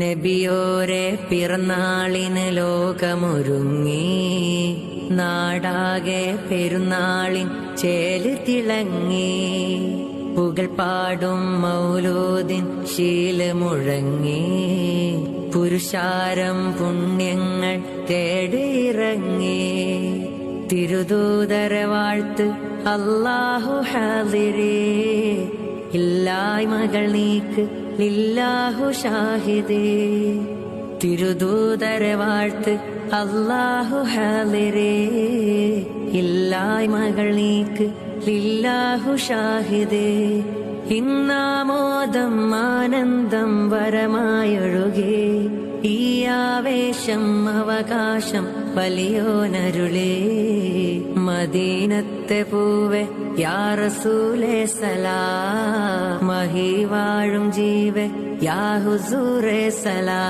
നബിയോരെ പിറന്നാളിന് ലോകമൊരുങ്ങി. നാടാകെ പെരുന്നാളിൻ ചേൽ തിളങ്ങി. പുകൾ പാടും മൗലോദിൻ ശീലമുഴങ്ങി. പുരുഷാരം പുണ്യങ്ങൾ തേടിയിറങ്ങി തിരുദൂതര വാഴ്ത്ത് അല്ലാഹു ഹാദിരേ ഇല്ലായ്മകൾ നീക്ക് ലില്ലാഹു ഷാഹിദേ. തിരുദൂതര വാഴ്ത്ത് അല്ലാഹു ഹാലിരേ. ഇല്ലായ്മകൾ നീക്ക് ലില്ലാഹു ഷാഹിദേ. ഇന്നാമോദം ആനന്ദം വരമായൊഴുകേ. ഈ ആവേശം അവകാശം വലിയോനരുളേ. മദീനത്തെ പൂവെ യാറസൂലേ സലാ മഹി വാഴും ജീവെ യാഹുസൂരേ സലാ